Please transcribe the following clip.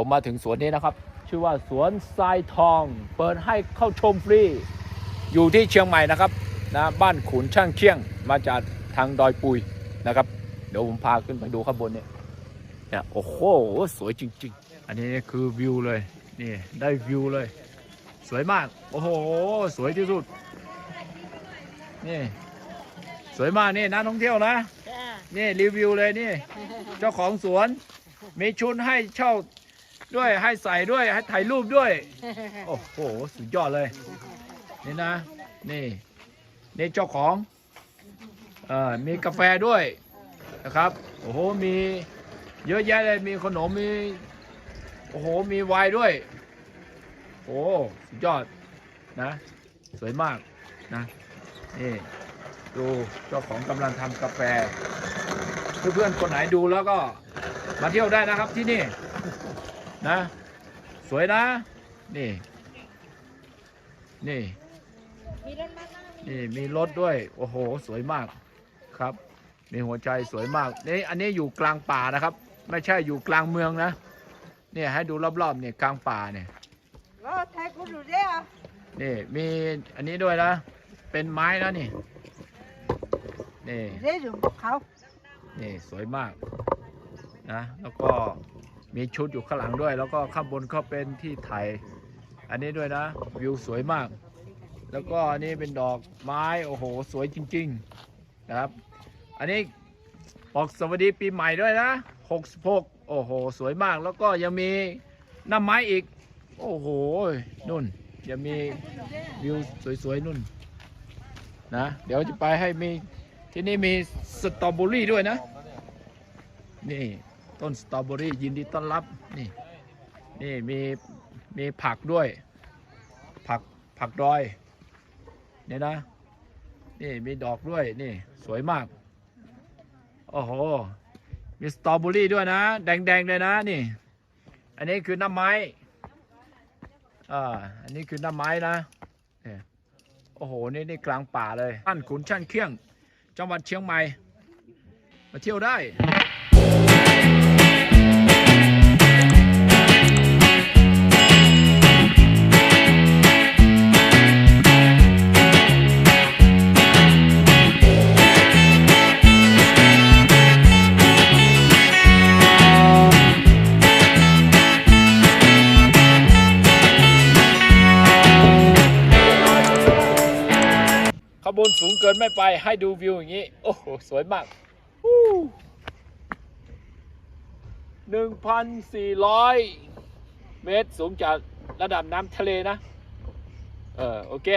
ผมมาถึงสวนนี้นะครับ ชื่อว่าสวนทรายทอง เปิดให้เข้าชมฟรี อยู่ที่เชียงใหม่นะครับนะบ้านขุนช่างเชียงมาจากทางดอยปุยนะครับ เดี๋ยวผมพาขึ้นไปดูข้างบนเนี่ยเนี่ยโอ้โหสวยจริง ๆ อันนี้คือวิวเลยนี่ได้วิวเลย สวยมาก โอ้โห สวยที่สุด นี่ สวยมากนี่นักท่องเที่ยวนะจ้านี่รีวิวเลยนี่ เจ้าของสวน มีชุดให้เช่า ด้วยให้ใส่ด้วยให้ถ่ายรูปด้วย โอ้โหสุดยอดเลย นี่นะ นี่ นี่เจ้าของเอ่อมีกาแฟด้วยนะครับ โอ้โห มีเยอะแยะเลยมีขนมมี โอ้โห มีไวน์ด้วย โอ้สุดยอดนะ สวยมากนะนี่ดูเจ้าของกำลังทำกาแฟ เพื่อนๆคนไหนดูแล้วก็มาเที่ยวได้นะครับที่นี่ นะ สวยนะ นี่ นี่มีรถมาแล้วนี่มีรถด้วย โอ้โห สวยมากครับ มีหัวใจสวยมาก นี่อันนี้อยู่กลางป่านะครับ ไม่ใช่อยู่กลางเมืองนะ เนี่ยให้ดูรอบๆเนี่ยกลางป่าเนี่ยรถไทยคุณดูได้เหรอนี่มีอันนี้ด้วยนะ เป็นไม้นะนี่นี่ได้ดูเขานี่สวยมากนะ แล้วก็ มีชุดอยู่ข้างหลังด้วย แล้วก็ข้างบนก็เป็นที่ไทยอันนี้ด้วยนะ วิวสวยมาก แล้วก็อันนี้เป็นดอกไม้โอ้โห สวยจริง ๆนะครับ อันนี้บอกสวัสดีปีใหม่ด้วยนะ 66 โอ้โห สวยมากแล้วก็ยังมีน้ำไม้อีก โอ้โหนุ่นยังมีวิวสวยๆนุ่นนะ เดี๋ยวจะไปให้มีที่นี่มีสตรอเบอรี่ด้วยนะ นี่ ต้นสตรอเบอรี่ยินดีต้อนรับนี่นี่มีมีผักด้วย ผักผักดอยเนี่ยนะนี่มีดอกด้วยนี่สวยมากโอ้โหมีสตรอเบอรี่ด้วยนะ แดงๆเลยนะนี่ อันนี้คือน้ำไม้อ่าอันนี้คือน้ำไม้นะโอ้โหนี่นี่กลางป่าเลยบ้านขุนช่างเคียง จังหวัดเชียงใหม่ มาเที่ยวได้ บนสูงเกินไม่ไปให้ดูวิวอย่างนี้ โอ้โห สวยมากหนึ่งพันสี่ร้อยเมตรสูงจากระดับน้ำทะเลนะ เออ โอเค